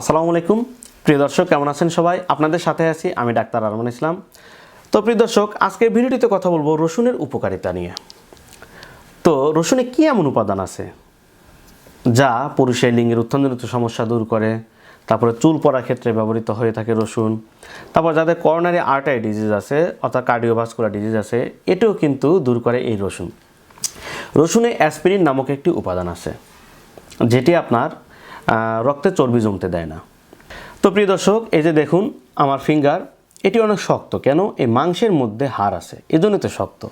আসসালামু আলাইকুম। প্রিয় দর্শক, কেমন আছেন সবাই? আপনাদের সাথে আছি আমি ডাক্তার আরমান ইসলাম। তো প্রিয় দর্শক আজকে ভিডিওটিতে কথা বলব রসুনের উপকারিতা নিয়ে। তো রসুনে কী এমন উপাদান আছে? যা পুরুষের লিঙ্গের উত্থানজনিত সমস্যা দূর করে, তারপরে চুল পড়ার ক্ষেত্রে ব্যবহৃত হয়ে থাকে রসুন, তারপর যাদের করোনারি আর্টারি ডিজিজ আছে, অর্থাৎ কার্ডিওভাস্কুলার ডিজিজ আছে, এটাও কিন্তু দূর করে এই রসুন। রসুনে অ্যাসপিরিন নামক একটি উপাদান আছে, যেটি আপনার রক্তে চর্বি জমতে দেয় না। তো প্রিয় দর্শক, এই যে দেখুন, আমার ফিঙ্গার এটি অনেক শক্ত। কেন? এই মাংসের মধ্যে হাড় আছে, এজন্য তো শক্ত।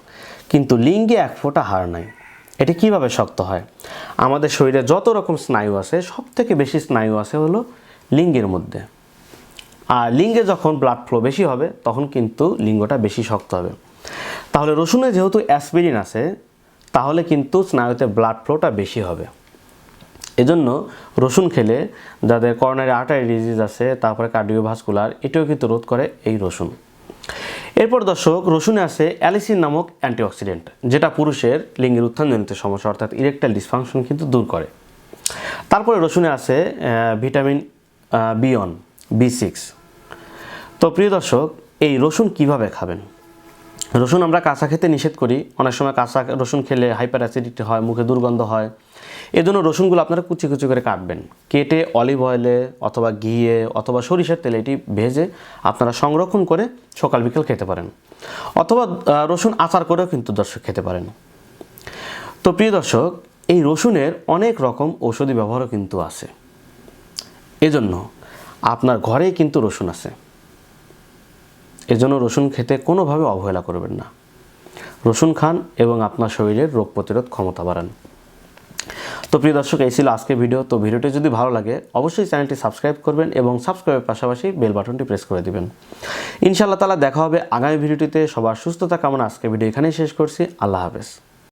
কিন্তু লিঙ্গে এক ফোঁটা হাড় নাই। এটি কীভাবে শক্ত হয়? আমাদের শরীরে যত রকম স্নায়ু আছে সব থেকে বেশি স্নায়ু আছে হলো লিঙ্গের মধ্যে। আর লিঙ্গে যখন ব্লাড ফ্লো বেশি হবে, তখন কিন্তু লিঙ্গটা বেশি শক্ত হবে। তাহলে রসুনে যেহেতু অ্যাসপিরিন আছে, তাহলে কিন্তু স্নায়ুতে ব্লাড ফ্লোটা বেশি হবে। এজন্য রসুন খেলে যাদের করোনারি আর্টারি ডিজিজ আছে, তারপরে কার্ডিওভাস্কুলার এটাও কিন্তু রোধ করে এই রসুন। এরপর দর্শক, রসুনে আছে অ্যালিসিন নামক অ্যান্টিঅক্সিডেন্ট, যেটা পুরুষের লিঙ্গের উত্থানজনিত সমস্যা, অর্থাৎ ইরেকটাইল ডিসফাংশন কিন্তু দূর করে। তারপরে রসুনে আছে ভিটামিন বিয়ন বি সিক্স তো প্রিয় দর্শক, এই রসুন কীভাবে খাবেন? রসুন আমরা কাঁচা খেতে নিষেধ করি। অনেক সময় কাঁচা রসুন খেলে হাইপার অ্যাসিডিটি হয়, মুখে দুর্গন্ধ হয়। এই জন্য রসুনগুলো আপনারা কুচি কুচি করে কাটবেন। কেটে অলিভ অয়েলে অথবা ঘিয়ে অথবা সরিষার তেলে এটি ভেজে আপনারা সংরক্ষণ করে সকাল বিকেল খেতে পারেন। অথবা রসুন আচার করেও কিন্তু দর্শক খেতে পারেন। তো প্রিয় দর্শক, এই রসুনের অনেক রকম ঔষধি ব্যবহারও কিন্তু আছে। এজন্য আপনার ঘরেই কিন্তু রসুন আছে। এজন্য রসুন খেতে কোনোভাবে অবহেলা করবেন না। রসুন খান এবং আপনার শরীরের রোগ প্রতিরোধ ক্ষমতা বাড়ান। তো প্রিয় দর্শক, এই ছিল আজকের ভিডিও। তো ভিডিওটি যদি ভালো লাগে, অবশ্যই চ্যানেলটি সাবস্ক্রাইব করবেন এবং সাবস্ক্রাইবের পাশাপাশি বেল বাটনটি প্রেস করে দিবেন। ইনশাআল্লাহ তালা দেখা হবে আগামী ভিডিওটিতে। সবার সুস্থতা কামনা। আজকের ভিডিও এখানেই শেষ করছি। আল্লাহ হাফেজ।